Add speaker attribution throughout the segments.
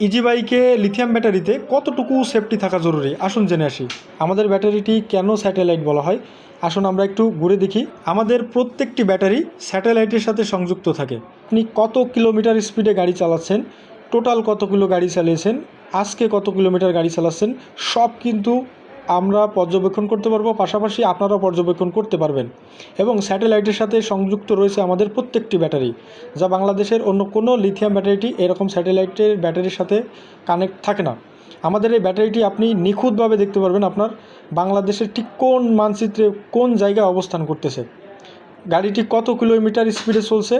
Speaker 1: Easy বাইকে lithium ব্যাটারিতে কতটুকু সেফটি থাকা জরুরি? আসুন জেনে আসি। আমাদের ব্যাটারিটি কেন স্যাটেলাইট বলা হয়? আসুন আমরা একটু ঘুরে দেখি। আমাদের প্রত্যেকটি ব্যাটারি স্যাটেলাইটের সাথে সংযুক্ত থাকে। আপনি কত কিলোমিটার স্পিডে গাড়ি চালাচ্ছেন? টোটাল কত কিলো গাড়ি চালিয়েছেন? আজকে কত কিলোমিটার গাড়ি চালাচ্ছেন? সব কিন্তু আমরা পর্যবেক্ষণ করতে পারব, পাশাপাশি আপনারাও পর্যবেক্ষণ করতে পারবেন। এবং স্যাটেলাইটের সাথে সংযুক্ত রয়েছে আমাদের প্রত্যেকটি ব্যাটারি, যা বাংলাদেশের অন্য কোনো লিথিয়াম ব্যাটারিটি এরকম স্যাটেলাইটের ব্যাটারির সাথে কানেক্ট থাকে না। আমাদের এই ব্যাটারিটি আপনি নিখুঁতভাবে দেখতে পারবেন আপনার বাংলাদেশের ঠিক কোন মানচিত্রে কোন জায়গায় অবস্থান করতেছে। গাড়িটি কত কিলোমিটার স্পিডে চলছে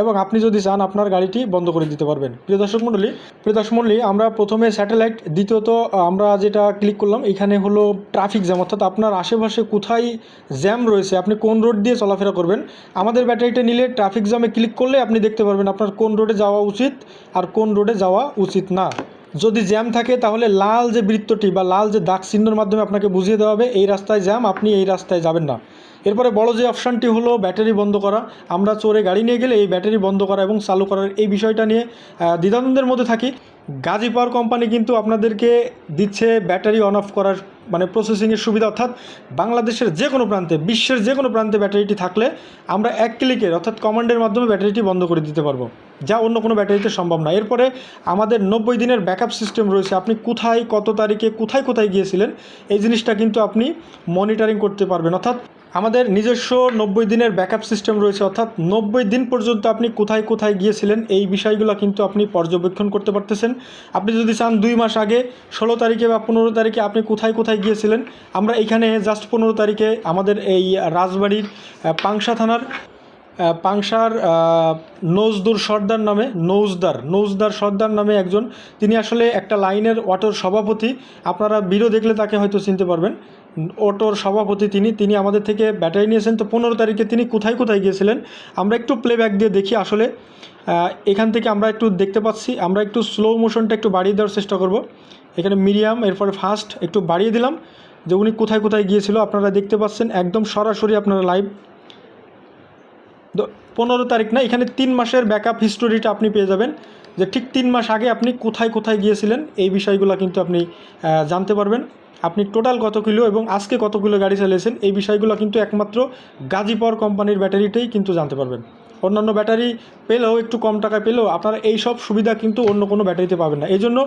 Speaker 1: এবং আপনি যদি চান আপনার গাড়িটি বন্ধ করে দিতে পারবেন। প্রিয় দর্শক মণ্ডলী, প্রিয় দর্শক মণ্ডলী, আমরা প্রথমে স্যাটেলাইট, দ্বিতীয়ত আমরা যেটা ক্লিক করলাম, এখানে হলো ট্রাফিক জ্যাম অর্থাৎ আপনার আশেপাশে কোথায় জ্যাম রয়েছে, আপনি কোন রোড দিয়ে চলাফেরা করবেন, আমাদের ব্যাটারিটা নিলে ট্রাফিক জ্যামে ক্লিক করলে আপনি দেখতে পারবেন আপনার কোন রোডে যাওয়া উচিত আর কোন রোডে যাওয়া উচিত না। যদি জ্যাম থাকে, তাহলে লাল যে বৃত্তটি বা লাল যে দাগ চিহ্নর মাধ্যমে আপনাকে বুঝিয়ে দেওয়া হবে, এই রাস্তায় জ্যাম, আপনি এই রাস্তায় যাবেন না। এরপরে বড় যে অপশানটি হলো ব্যাটারি বন্ধ করা। আমরা চোরে গাড়ি নিয়ে গেলে এই ব্যাটারি বন্ধ করা এবং চালু করার এই বিষয়টা নিয়ে দ্বিধানন্দের মধ্যে থাকি। গাজী পাওয়ার কোম্পানি কিন্তু আপনাদেরকে দিচ্ছে ব্যাটারি অন অফ করার মানে প্রসেসিংয়ের সুবিধা অর্থাৎ বাংলাদেশের যে কোনো প্রান্তে, বিশ্বের যে কোনো প্রান্তে ব্যাটারিটি থাকলে আমরা এক ক্লিকের অর্থাৎ কমান্ডের মাধ্যমে ব্যাটারিটি বন্ধ করে দিতে পারব, যা অন্য কোনো ব্যাটারিতে সম্ভব না। এরপরে আমাদের নব্বই দিনের ব্যাকআপ সিস্টেম রয়েছে। আপনি কোথায়, কত তারিখে, কোথায় কোথায় গিয়েছিলেন, এই জিনিসটা কিন্তু আপনি মনিটরিং করতে পারবেন। অর্থাৎ আমাদের নিজস্ব নব্বই দিনের ব্যাকআপ সিস্টেম রয়েছে, অর্থাৎ নব্বই দিন পর্যন্ত আপনি কোথায় কোথায় গিয়েছিলেন, এই বিষয়গুলো কিন্তু আপনি পর্যবেক্ষণ করতে পারতেছেন। আপনি যদি চান দুই মাস আগে, ষোলো তারিখে বা পনেরো তারিখে আপনি কোথায় কোথায় গিয়েছিলেন, আমরা এখানে জাস্ট পনেরো তারিখে আমাদের এই রাজবাড়ির পাংশা থানার পাংশার নৌজদুর সর্দার নামে, নৌজদার নৌজদার সর্দার নামে একজন। তিনি আসলে একটা লাইনের অটোর সভাপতি। আপনারা ভিডিও দেখলে তাকে হয়তো চিনতে পারবেন। অটোর সভাপতি তিনি। তিনি আমাদের থেকে ব্যাটারি নিয়েছেন। তো পনেরো তারিখে তিনি কোথায় কোথায় গিয়েছিলেন? আমরা একটু প্লেব্যাক দিয়ে দেখি আসলে এখান থেকে আমরা একটু দেখতে পাচ্ছি। আমরা একটু স্লো মোশনটা একটু বাড়িয়ে দেওয়ার চেষ্টা করব। এখানে মিডিয়াম এরপরে ফাস্ট একটু বাড়িয়ে দিলাম যে উনি কোথায় কোথায় গিয়েছিল আপনারা দেখতে পাচ্ছেন। একদম সরাসরি আপনারা লাইভ পনেরো তারিখ না, এখানে তিন মাসের ব্যাকআপ হিস্টোরিটা আপনি পেয়ে যাবেন। যে ঠিক তিন মাস আগে আপনি কোথায় কোথায় গিয়েছিলেন, এই বিষয়গুলো কিন্তু আপনি জানতে পারবেন। আপনি টোটাল কত কিলো এবং আজকে কত কিলো গাড়ি চালিয়েছেন, এই বিষয়গুলো কিন্তু একমাত্র গাজীপর কোম্পানির ব্যাটারিটাই কিন্তু জানতে পারবেন। অন্যান্য ব্যাটারি পেলেও, একটু কম টাকায় পেলেও আপনারা এই সব সুবিধা কিন্তু অন্য কোনো ব্যাটারিতে পাবেন না। এই জন্য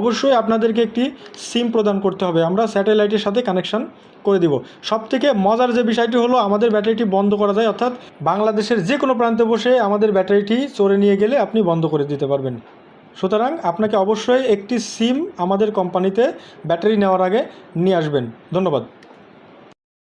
Speaker 1: অবশ্যই আপনাদেরকে একটি সিম প্রদান করতে হবে। আমরা স্যাটেলাইটের সাথে কানেকশন করে দিব। সব থেকে মজার যে বিষয়টি হলো, আমাদের ব্যাটারিটি বন্ধ করা যায়, অর্থাৎ বাংলাদেশের যে কোনো প্রান্তে বসে আমাদের ব্যাটারিটি চড়ে নিয়ে গেলে আপনি বন্ধ করে দিতে পারবেন। সুতরাং আপনাকে অবশ্যই একটি সিম আমাদের কোম্পানিতে ব্যাটারি নেওয়ার আগে নিয়ে আসবেন। ধন্যবাদ।